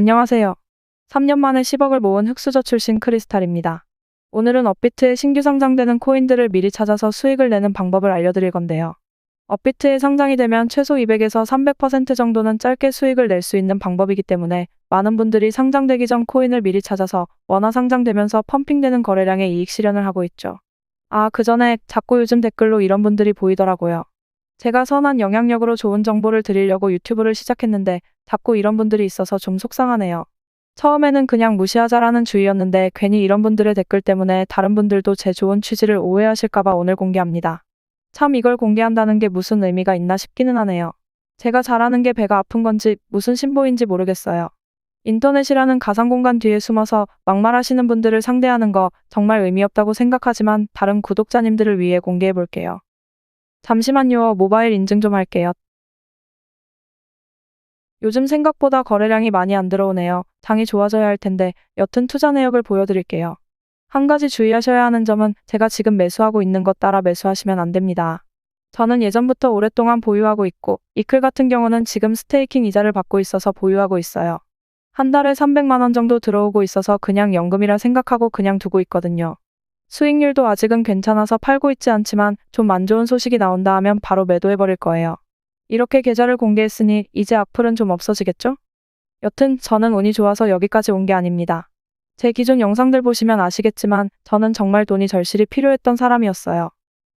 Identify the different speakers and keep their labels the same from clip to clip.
Speaker 1: 안녕하세요. 3년 만에 10억을 모은 흑수저 출신 크리스탈입니다. 오늘은 업비트에 신규 상장되는 코인들을 미리 찾아서 수익을 내는 방법을 알려드릴 건데요. 업비트에 상장이 되면 최소 200에서 300% 정도는 짧게 수익을 낼 수 있는 방법이기 때문에 많은 분들이 상장되기 전 코인을 미리 찾아서 원화 상장되면서 펌핑되는 거래량의 이익 실현을 하고 있죠. 아, 그 전에 자꾸 요즘 댓글로 이런 분들이 보이더라고요. 제가 선한 영향력으로 좋은 정보를 드리려고 유튜브를 시작했는데 자꾸 이런 분들이 있어서 좀 속상하네요. 처음에는 그냥 무시하자라는 주의였는데 괜히 이런 분들의 댓글 때문에 다른 분들도 제 좋은 취지를 오해하실까봐 오늘 공개합니다. 참 이걸 공개한다는 게 무슨 의미가 있나 싶기는 하네요. 제가 잘하는 게 배가 아픈 건지 무슨 신보인지 모르겠어요. 인터넷이라는 가상공간 뒤에 숨어서 막말하시는 분들을 상대하는 거 정말 의미 없다고 생각하지만 다른 구독자님들을 위해 공개해 볼게요. 잠시만요. 모바일 인증 좀 할게요. 요즘 생각보다 거래량이 많이 안 들어오네요. 장이 좋아져야 할 텐데 여튼 투자 내역을 보여드릴게요. 한 가지 주의하셔야 하는 점은 제가 지금 매수하고 있는 것 따라 매수하시면 안 됩니다. 저는 예전부터 오랫동안 보유하고 있고 이클 같은 경우는 지금 스테이킹 이자를 받고 있어서 보유하고 있어요. 한 달에 300만 원 정도 들어오고 있어서 그냥 연금이라 생각하고 그냥 두고 있거든요. 수익률도 아직은 괜찮아서 팔고 있지 않지만 좀 안 좋은 소식이 나온다 하면 바로 매도해버릴 거예요. 이렇게 계좌를 공개했으니 이제 악플은 좀 없어지겠죠? 여튼 저는 운이 좋아서 여기까지 온 게 아닙니다. 제 기존 영상들 보시면 아시겠지만 저는 정말 돈이 절실히 필요했던 사람이었어요.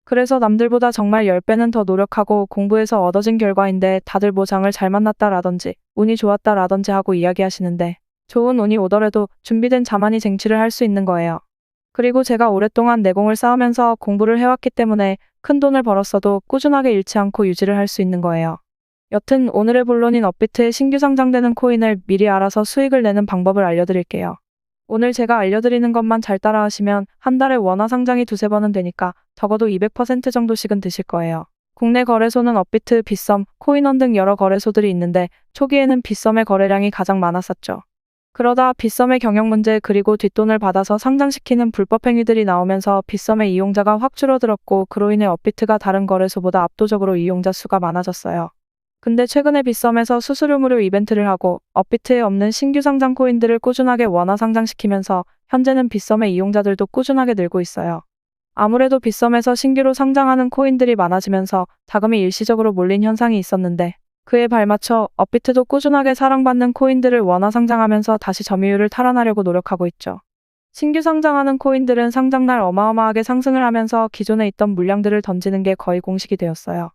Speaker 1: 그래서 남들보다 정말 10배는 더 노력하고 공부해서 얻어진 결과인데 다들 뭐 장을 잘 만났다라든지 운이 좋았다라든지 하고 이야기하시는데 좋은 운이 오더라도 준비된 자만이 쟁취를 할 수 있는 거예요. 그리고 제가 오랫동안 내공을 쌓으면서 공부를 해왔기 때문에 큰 돈을 벌었어도 꾸준하게 잃지 않고 유지를 할 수 있는 거예요. 여튼 오늘의 본론인 업비트에 신규 상장되는 코인을 미리 알아서 수익을 내는 방법을 알려드릴게요. 오늘 제가 알려드리는 것만 잘 따라하시면 한 달에 원화 상장이 두세 번은 되니까 적어도 200% 정도씩은 드실 거예요. 국내 거래소는 업비트, 빗썸, 코인원 등 여러 거래소들이 있는데 초기에는 빗썸의 거래량이 가장 많았었죠. 그러다 빗썸의 경영 문제 그리고 뒷돈을 받아서 상장시키는 불법 행위들이 나오면서 빗썸의 이용자가 확 줄어들었고 그로 인해 업비트가 다른 거래소보다 압도적으로 이용자 수가 많아졌어요. 근데 최근에 빗썸에서 수수료 무료 이벤트를 하고 업비트에 없는 신규 상장 코인들을 꾸준하게 원화 상장시키면서 현재는 빗썸의 이용자들도 꾸준하게 늘고 있어요. 아무래도 빗썸에서 신규로 상장하는 코인들이 많아지면서 자금이 일시적으로 몰린 현상이 있었는데 그에 발맞춰 업비트도 꾸준하게 사랑받는 코인들을 원화 상장하면서 다시 점유율을 탈환하려고 노력하고 있죠. 신규 상장하는 코인들은 상장날 어마어마하게 상승을 하면서 기존에 있던 물량들을 던지는 게 거의 공식이 되었어요.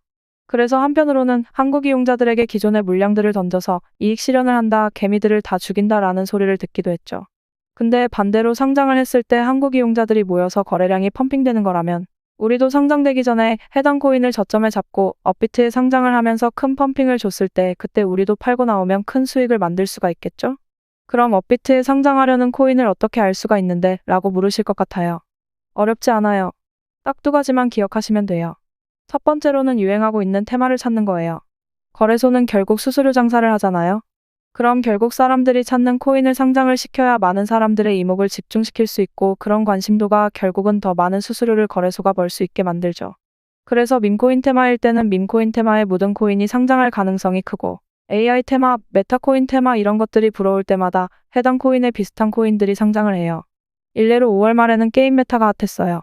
Speaker 1: 그래서 한편으로는 한국 이용자들에게 기존의 물량들을 던져서 이익 실현을 한다, 개미들을 다 죽인다라는 소리를 듣기도 했죠. 근데 반대로 상장을 했을 때 한국 이용자들이 모여서 거래량이 펌핑되는 거라면 우리도 상장되기 전에 해당 코인을 저점에 잡고 업비트에 상장을 하면서 큰 펌핑을 줬을 때 그때 우리도 팔고 나오면 큰 수익을 만들 수가 있겠죠? 그럼 업비트에 상장하려는 코인을 어떻게 알 수가 있는데? 라고 물으실 것 같아요. 어렵지 않아요. 딱 두 가지만 기억하시면 돼요. 첫 번째로는 유행하고 있는 테마를 찾는 거예요. 거래소는 결국 수수료 장사를 하잖아요. 그럼 결국 사람들이 찾는 코인을 상장을 시켜야 많은 사람들의 이목을 집중시킬 수 있고 그런 관심도가 결국은 더 많은 수수료를 거래소가 벌 수 있게 만들죠. 그래서 밈코인 테마일 때는 밈코인 테마에 묻은 코인이 상장할 가능성이 크고 AI 테마, 메타코인 테마 이런 것들이 불어올 때마다 해당 코인에 비슷한 코인들이 상장을 해요. 일례로 5월 말에는 게임 메타가 핫했어요.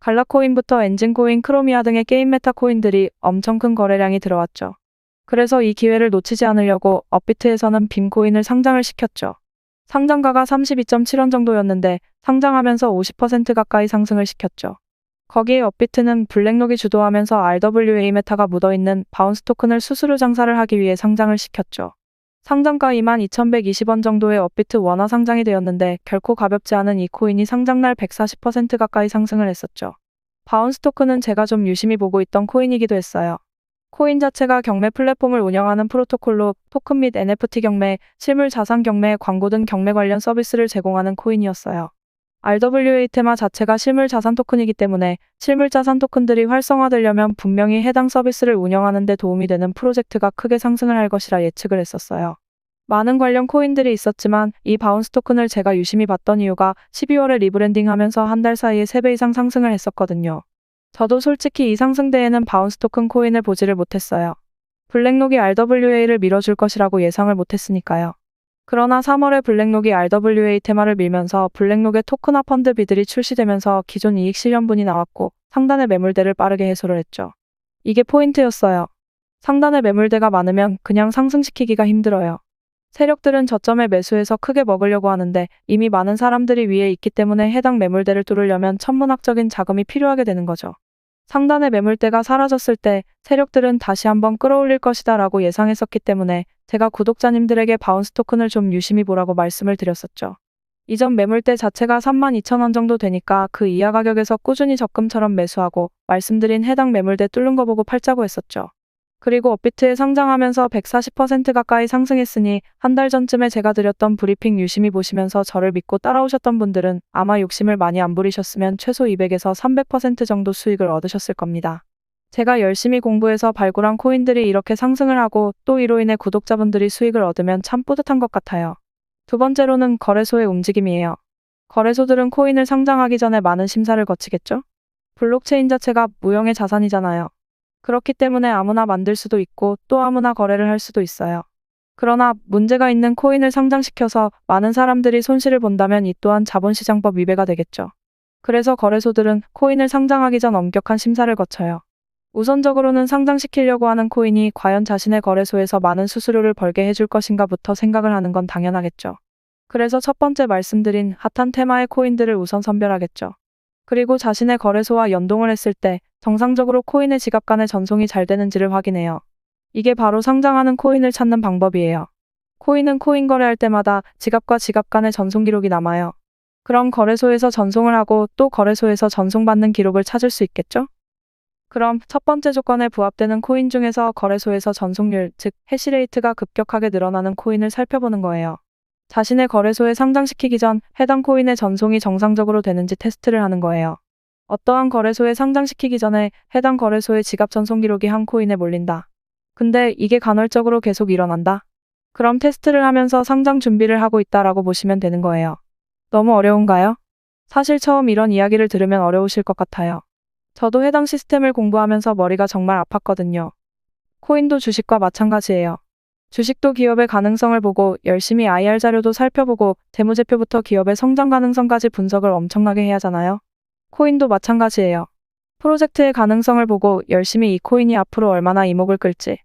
Speaker 1: 갈라코인부터 엔진코인, 크로미아 등의 게임 메타 코인들이 엄청 큰 거래량이 들어왔죠. 그래서 이 기회를 놓치지 않으려고 업비트에서는 빔코인을 상장을 시켰죠. 상장가가 32.7원 정도였는데 상장하면서 50% 가까이 상승을 시켰죠. 거기에 업비트는 블랙록이 주도하면서 RWA 메타가 묻어있는 바운스 토큰을 수수료 장사를 하기 위해 상장을 시켰죠. 상장가 22,120원 정도의 업비트 원화 상장이 되었는데 결코 가볍지 않은 이 코인이 상장날 140% 가까이 상승을 했었죠. 바운스 토큰은 제가 좀 유심히 보고 있던 코인이기도 했어요. 코인 자체가 경매 플랫폼을 운영하는 프로토콜로 토큰 및 NFT 경매, 실물 자산 경매, 광고 등 경매 관련 서비스를 제공하는 코인이었어요. RWA 테마 자체가 실물 자산 토큰이기 때문에 실물 자산 토큰들이 활성화되려면 분명히 해당 서비스를 운영하는 데 도움이 되는 프로젝트가 크게 상승을 할 것이라 예측을 했었어요. 많은 관련 코인들이 있었지만 이 바운스 토큰을 제가 유심히 봤던 이유가 12월에 리브랜딩 하면서 한 달 사이에 3배 이상 상승을 했었거든요. 저도 솔직히 이 상승대에는 바운스 토큰 코인을 보지를 못했어요. 블랙록이 RWA를 밀어줄 것이라고 예상을 못했으니까요. 그러나 3월에 블랙록이 RWA 테마를 밀면서 블랙록의 토크나 펀드 비들이 출시되면서 기존 이익 실현분이 나왔고 상단의 매물대를 빠르게 해소를 했죠. 이게 포인트였어요. 상단의 매물대가 많으면 그냥 상승시키기가 힘들어요. 세력들은 저점에 매수해서 크게 먹으려고 하는데 이미 많은 사람들이 위에 있기 때문에 해당 매물대를 뚫으려면 천문학적인 자금이 필요하게 되는 거죠. 상단의 매물대가 사라졌을 때 세력들은 다시 한번 끌어올릴 것이다 라고 예상했었기 때문에 제가 구독자님들에게 바운스 토큰을 좀 유심히 보라고 말씀을 드렸었죠. 이전 매물대 자체가 32,000원 정도 되니까 그 이하 가격에서 꾸준히 적금처럼 매수하고 말씀드린 해당 매물대 뚫는 거 보고 팔자고 했었죠. 그리고 업비트에 상장하면서 140% 가까이 상승했으니 한 달 전쯤에 제가 드렸던 브리핑 유심히 보시면서 저를 믿고 따라오셨던 분들은 아마 욕심을 많이 안 부리셨으면 최소 200에서 300% 정도 수익을 얻으셨을 겁니다. 제가 열심히 공부해서 발굴한 코인들이 이렇게 상승을 하고 또 이로 인해 구독자분들이 수익을 얻으면 참 뿌듯한 것 같아요. 두 번째로는 거래소의 움직임이에요. 거래소들은 코인을 상장하기 전에 많은 심사를 거치겠죠? 블록체인 자체가 무형의 자산이잖아요. 그렇기 때문에 아무나 만들 수도 있고 또 아무나 거래를 할 수도 있어요. 그러나 문제가 있는 코인을 상장시켜서 많은 사람들이 손실을 본다면 이 또한 자본시장법 위배가 되겠죠. 그래서 거래소들은 코인을 상장하기 전 엄격한 심사를 거쳐요. 우선적으로는 상장시키려고 하는 코인이 과연 자신의 거래소에서 많은 수수료를 벌게 해줄 것인가부터 생각을 하는 건 당연하겠죠. 그래서 첫 번째 말씀드린 핫한 테마의 코인들을 우선 선별하겠죠. 그리고 자신의 거래소와 연동을 했을 때 정상적으로 코인의 지갑 간의 전송이 잘 되는지를 확인해요. 이게 바로 상장하는 코인을 찾는 방법이에요. 코인은 코인 거래할 때마다 지갑과 지갑 간의 전송 기록이 남아요. 그럼 거래소에서 전송을 하고 또 거래소에서 전송받는 기록을 찾을 수 있겠죠? 그럼 첫 번째 조건에 부합되는 코인 중에서 거래소에서 전송률, 즉 해시레이트가 급격하게 늘어나는 코인을 살펴보는 거예요. 자신의 거래소에 상장시키기 전 해당 코인의 전송이 정상적으로 되는지 테스트를 하는 거예요. 어떠한 거래소에 상장시키기 전에 해당 거래소의 지갑 전송 기록이 한 코인에 몰린다. 근데 이게 간헐적으로 계속 일어난다. 그럼 테스트를 하면서 상장 준비를 하고 있다라고 보시면 되는 거예요. 너무 어려운가요? 사실 처음 이런 이야기를 들으면 어려우실 것 같아요. 저도 해당 시스템을 공부하면서 머리가 정말 아팠거든요. 코인도 주식과 마찬가지예요. 주식도 기업의 가능성을 보고 열심히 IR 자료도 살펴보고 재무제표부터 기업의 성장 가능성까지 분석을 엄청나게 해야 하잖아요. 코인도 마찬가지예요. 프로젝트의 가능성을 보고 열심히 이 코인이 앞으로 얼마나 이목을 끌지,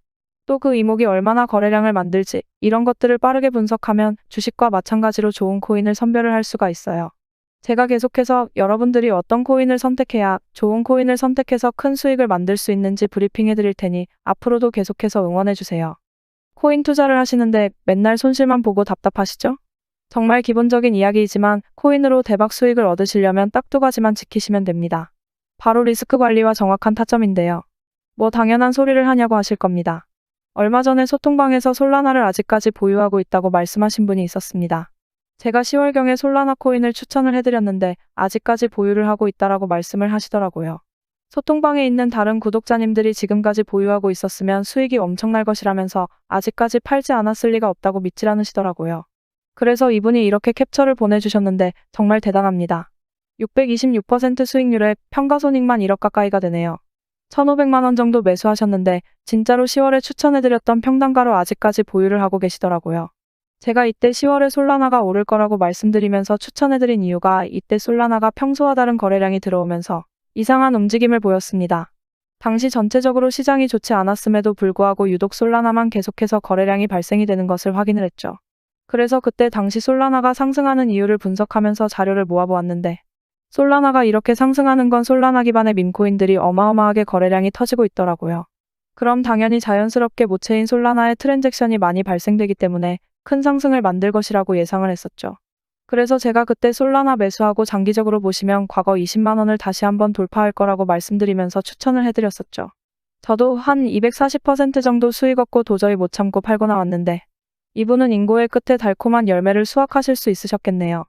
Speaker 1: 또 그 이목이 얼마나 거래량을 만들지, 이런 것들을 빠르게 분석하면 주식과 마찬가지로 좋은 코인을 선별을 할 수가 있어요. 제가 계속해서 여러분들이 어떤 코인을 선택해야 좋은 코인을 선택해서 큰 수익을 만들 수 있는지 브리핑해 드릴 테니 앞으로도 계속해서 응원해 주세요. 코인 투자를 하시는데 맨날 손실만 보고 답답하시죠? 정말 기본적인 이야기이지만 코인으로 대박 수익을 얻으시려면 딱 두 가지만 지키시면 됩니다. 바로 리스크 관리와 정확한 타점인데요. 뭐 당연한 소리를 하냐고 하실 겁니다. 얼마 전에 소통방에서 솔라나를 아직까지 보유하고 있다고 말씀하신 분이 있었습니다. 제가 10월경에 솔라나 코인을 추천을 해드렸는데 아직까지 보유를 하고 있다라고 말씀을 하시더라고요. 소통방에 있는 다른 구독자님들이 지금까지 보유하고 있었으면 수익이 엄청날 것이라면서 아직까지 팔지 않았을 리가 없다고 믿질 않으시더라고요. 그래서 이분이 이렇게 캡처를 보내주셨는데 정말 대단합니다. 626% 수익률에 평가손익만 1억 가까이가 되네요. 1,500만원 정도 매수하셨는데 진짜로 10월에 추천해드렸던 평단가로 아직까지 보유를 하고 계시더라고요. 제가 이때 10월에 솔라나가 오를 거라고 말씀드리면서 추천해드린 이유가 이때 솔라나가 평소와 다른 거래량이 들어오면서 이상한 움직임을 보였습니다. 당시 전체적으로 시장이 좋지 않았음에도 불구하고 유독 솔라나만 계속해서 거래량이 발생이 되는 것을 확인을 했죠. 그래서 그때 당시 솔라나가 상승하는 이유를 분석하면서 자료를 모아보았는데 솔라나가 이렇게 상승하는 건 솔라나 기반의 밈코인들이 어마어마하게 거래량이 터지고 있더라고요. 그럼 당연히 자연스럽게 모체인 솔라나의 트랜잭션이 많이 발생되기 때문에 큰 상승을 만들 것이라고 예상을 했었죠. 그래서 제가 그때 솔라나 매수하고 장기적으로 보시면 과거 20만 원을 다시 한번 돌파할 거라고 말씀드리면서 추천을 해드렸었죠. 저도 한 240% 정도 수익 얻고 도저히 못 참고 팔고 나왔는데 이분은 인고의 끝에 달콤한 열매를 수확하실 수 있으셨겠네요.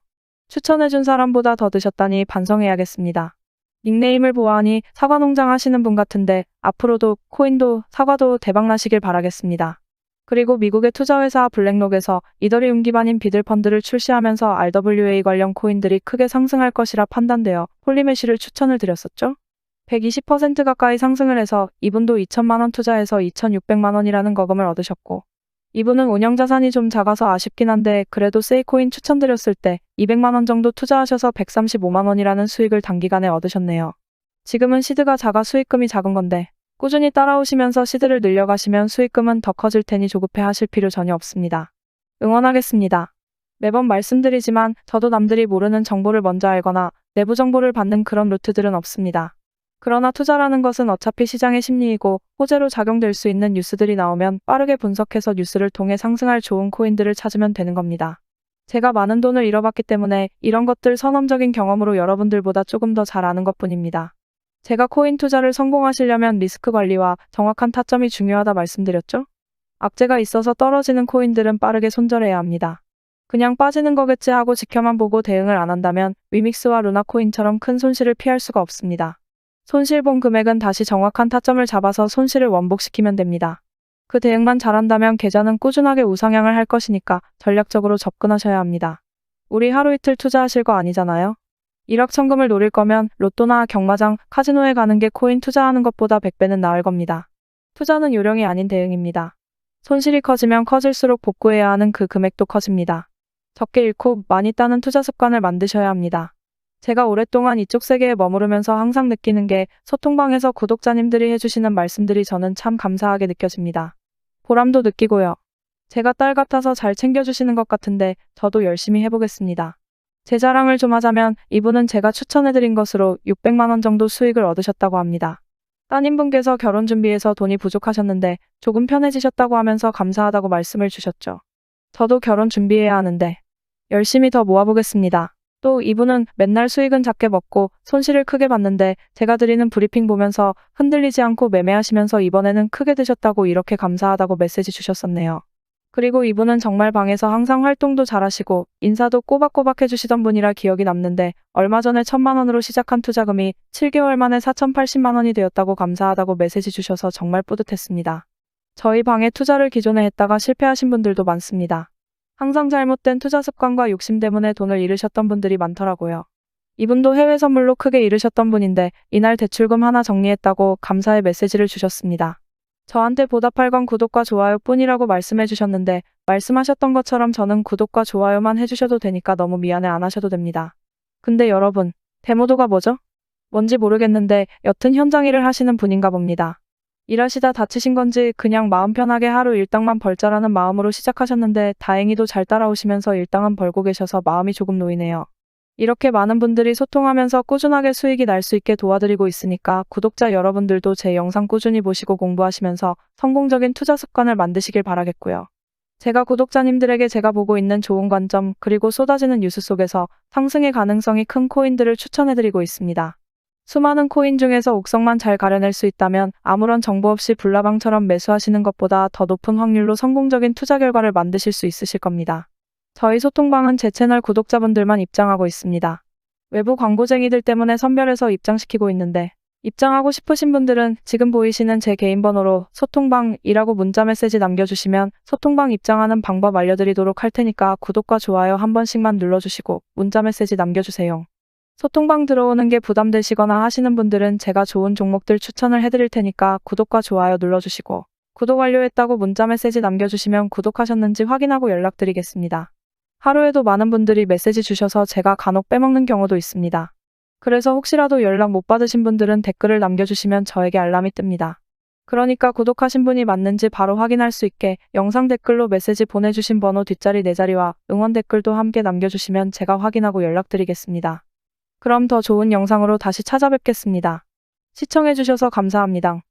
Speaker 1: 추천해준 사람보다 더 드셨다니 반성해야겠습니다. 닉네임을 보아하니 사과 농장 하시는 분 같은데 앞으로도 코인도 사과도 대박나시길 바라겠습니다. 그리고 미국의 투자회사 블랙록에서 이더리움 기반인 비들펀드를 출시하면서 RWA 관련 코인들이 크게 상승할 것이라 판단되어 홀리메시를 추천을 드렸었죠. 120% 가까이 상승을 해서 이분도 2천만원 투자해서 2,600만원이라는 거금을 얻으셨고 이분은 운영 자산이 좀 작아서 아쉽긴 한데 그래도 세이코인 추천드렸을 때 200만 원 정도 투자하셔서 135만 원이라는 수익을 단기간에 얻으셨네요. 지금은 시드가 작아 수익금이 작은 건데 꾸준히 따라오시면서 시드를 늘려가시면 수익금은 더 커질 테니 조급해 하실 필요 전혀 없습니다. 응원하겠습니다. 매번 말씀드리지만 저도 남들이 모르는 정보를 먼저 알거나 내부 정보를 받는 그런 루트들은 없습니다. 그러나 투자라는 것은 어차피 시장의 심리이고 호재로 작용될 수 있는 뉴스들이 나오면 빠르게 분석해서 뉴스를 통해 상승할 좋은 코인들을 찾으면 되는 겁니다. 제가 많은 돈을 잃어봤기 때문에 이런 것들 선험적인 경험으로 여러분들보다 조금 더 잘 아는 것 뿐입니다. 제가 코인 투자를 성공하시려면 리스크 관리와 정확한 타점이 중요하다 말씀드렸죠? 악재가 있어서 떨어지는 코인들은 빠르게 손절해야 합니다. 그냥 빠지는 거겠지 하고 지켜만 보고 대응을 안 한다면 위믹스와 루나코인처럼 큰 손실을 피할 수가 없습니다. 손실 본 금액은 다시 정확한 타점을 잡아서 손실을 원복시키면 됩니다. 그 대응만 잘한다면 계좌는 꾸준하게 우상향을 할 것이니까 전략적으로 접근하셔야 합니다. 우리 하루 이틀 투자하실 거 아니잖아요? 일확천금을 노릴 거면 로또나 경마장, 카지노에 가는 게 코인 투자하는 것보다 100배는 나을 겁니다. 투자는 요령이 아닌 대응입니다. 손실이 커지면 커질수록 복구해야 하는 그 금액도 커집니다. 적게 잃고 많이 따는 투자 습관을 만드셔야 합니다. 제가 오랫동안 이쪽 세계에 머무르면서 항상 느끼는 게 소통방에서 구독자님들이 해주시는 말씀들이 저는 참 감사하게 느껴집니다. 보람도 느끼고요. 제가 딸 같아서 잘 챙겨주시는 것 같은데 저도 열심히 해보겠습니다. 제 자랑을 좀 하자면 이분은 제가 추천해드린 것으로 600만원 정도 수익을 얻으셨다고 합니다. 따님분께서 결혼 준비해서 돈이 부족하셨는데 조금 편해지셨다고 하면서 감사하다고 말씀을 주셨죠. 저도 결혼 준비해야 하는데 열심히 더 모아보겠습니다. 또 이분은 맨날 수익은 작게 먹고 손실을 크게 봤는데 제가 드리는 브리핑 보면서 흔들리지 않고 매매하시면서 이번에는 크게 드셨다고 이렇게 감사하다고 메시지 주셨었네요. 그리고 이분은 정말 방에서 항상 활동도 잘하시고 인사도 꼬박꼬박 해주시던 분이라 기억이 남는데 얼마 전에 천만 원으로 시작한 투자금이 7개월 만에 4,080만 원이 되었다고 감사하다고 메시지 주셔서 정말 뿌듯했습니다. 저희 방에 투자를 기존에 했다가 실패하신 분들도 많습니다. 항상 잘못된 투자 습관과 욕심 때문에 돈을 잃으셨던 분들이 많더라고요. 이분도 해외 선물로 크게 잃으셨던 분인데 이날 대출금 하나 정리했다고 감사의 메시지를 주셨습니다. 저한테 보답할 건 구독과 좋아요 뿐이라고 말씀해 주셨는데 말씀하셨던 것처럼 저는 구독과 좋아요만 해주셔도 되니까 너무 미안해 안 하셔도 됩니다. 근데 여러분, 데모도가 뭐죠? 뭔지 모르겠는데 여튼 현장 일을 하시는 분인가 봅니다. 일하시다 다치신 건지 그냥 마음 편하게 하루 일당만 벌자라는 마음으로 시작하셨는데 다행히도 잘 따라오시면서 일당은 벌고 계셔서 마음이 조금 놓이네요. 이렇게 많은 분들이 소통하면서 꾸준하게 수익이 날 수 있게 도와드리고 있으니까 구독자 여러분들도 제 영상 꾸준히 보시고 공부하시면서 성공적인 투자 습관을 만드시길 바라겠고요. 제가 구독자님들에게 제가 보고 있는 좋은 관점 그리고 쏟아지는 뉴스 속에서 상승의 가능성이 큰 코인들을 추천해드리고 있습니다. 수많은 코인 중에서 옥석만 잘 가려낼 수 있다면 아무런 정보 없이 불나방처럼 매수하시는 것보다 더 높은 확률로 성공적인 투자 결과를 만드실 수 있으실 겁니다. 저희 소통방은 제 채널 구독자분들만 입장하고 있습니다. 외부 광고쟁이들 때문에 선별해서 입장시키고 있는데 입장하고 싶으신 분들은 지금 보이시는 제 개인 번호로 소통방이라고 문자 메시지 남겨주시면 소통방 입장하는 방법 알려드리도록 할 테니까 구독과 좋아요 한 번씩만 눌러주시고 문자 메시지 남겨주세요. 소통방 들어오는 게 부담되시거나 하시는 분들은 제가 좋은 종목들 추천을 해드릴 테니까 구독과 좋아요 눌러주시고 구독 완료했다고 문자 메시지 남겨주시면 구독하셨는지 확인하고 연락드리겠습니다. 하루에도 많은 분들이 메시지 주셔서 제가 간혹 빼먹는 경우도 있습니다. 그래서 혹시라도 연락 못 받으신 분들은 댓글을 남겨주시면 저에게 알람이 뜹니다. 그러니까 구독하신 분이 맞는지 바로 확인할 수 있게 영상 댓글로 메시지 보내주신 번호 뒷자리 네 자리와 응원 댓글도 함께 남겨주시면 제가 확인하고 연락드리겠습니다. 그럼 더 좋은 영상으로 다시 찾아뵙겠습니다. 시청해주셔서 감사합니다.